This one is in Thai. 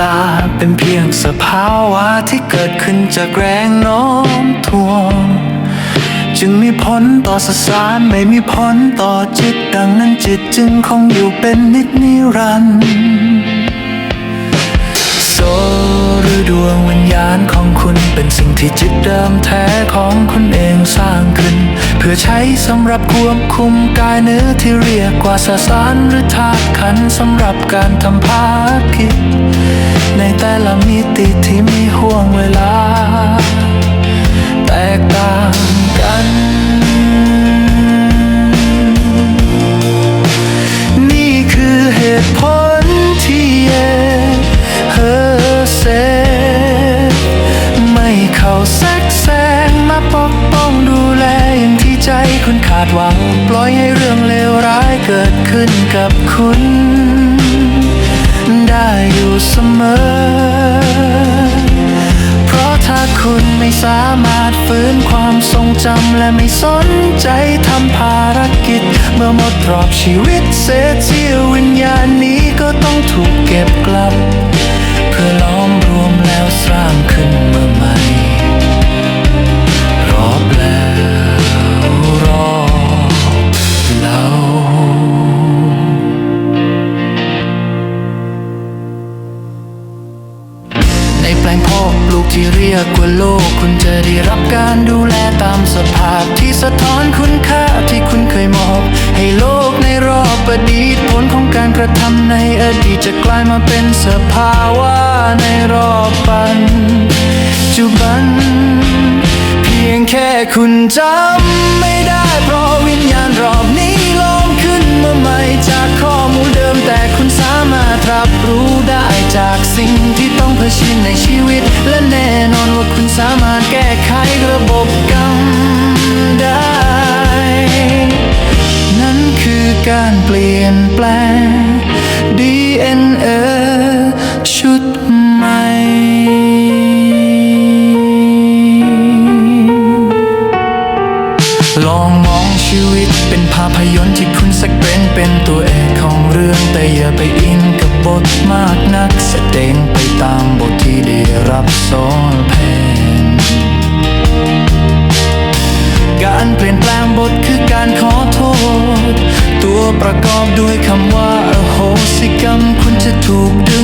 ลาเป็นเพียงสภาวะที่เกิดขึ้นจากแรงโน้มถ่วง จึงมีผลต่อสสารไม่มีผลต่อจิตดังนั้นจิตจึงคงอยู่เป็นนิจนิรันดร์โซหรือดวงวิญญาณของคุณเป็นสิ่งที่จิตเดิมแท้ของคุณเองสร้างขึ้น เพื่อใช้สำหรับควบคุมกายเนื้อที่เรียกว่าสสารหรือธาตุขันสำหรับการทำภารกิจ ในแต่ละมิติที่มีห่วงเวลา แตกต่างกัน นี่คือเหตุผลที่เยเฮอเซไม่เข้าแทรกแซงมาปกป้องดูแลอย่างที่ใจคุณขาดหวัง ปล่อยให้เรื่องเลวร้ายเกิดขึ้นกับคุณ ได้อยู่เสมอ เพราะถ้าคุณไม่สามารถฟื้นความทรงจำและไม่สนใจทำภารกิจ เมื่อหมดรอบชีวิตเศษเสี้ยววิญญาณนี้ก็ต้องถูกเก็บกลับ แปลงพาะปลูกที่เรียกว่าโลก คุณจะได้รับการดูแลตามสภาพที่สะท้อนคุณค่าที่คุณเคยมอบ ให้โลกในรอบอดีตผลของการกระทำในอดีตจะกลายมาเป็นสภาวะในรอบปัจจุบัน เพียงแค่คุณจำไม่ได้เพราะวิญญาณรอบนี้ล้อมขึ้นมาใหม่จากข้อ อชิญในชีวิต และแน่นอนว่าคุณสามารถแก้ไขระบบกรรมได้ นั่นคือการเปลี่ยนแปลง DNA ชุดใหม่ลองมองชีวิตเป็นภาพยนตร์ที่คุณสักเป็นเป็นตัวเอกของเรื่องแต่อย่าไปอินกับบทมากำว่าอโหสิกรรมคุณจะถูกดึง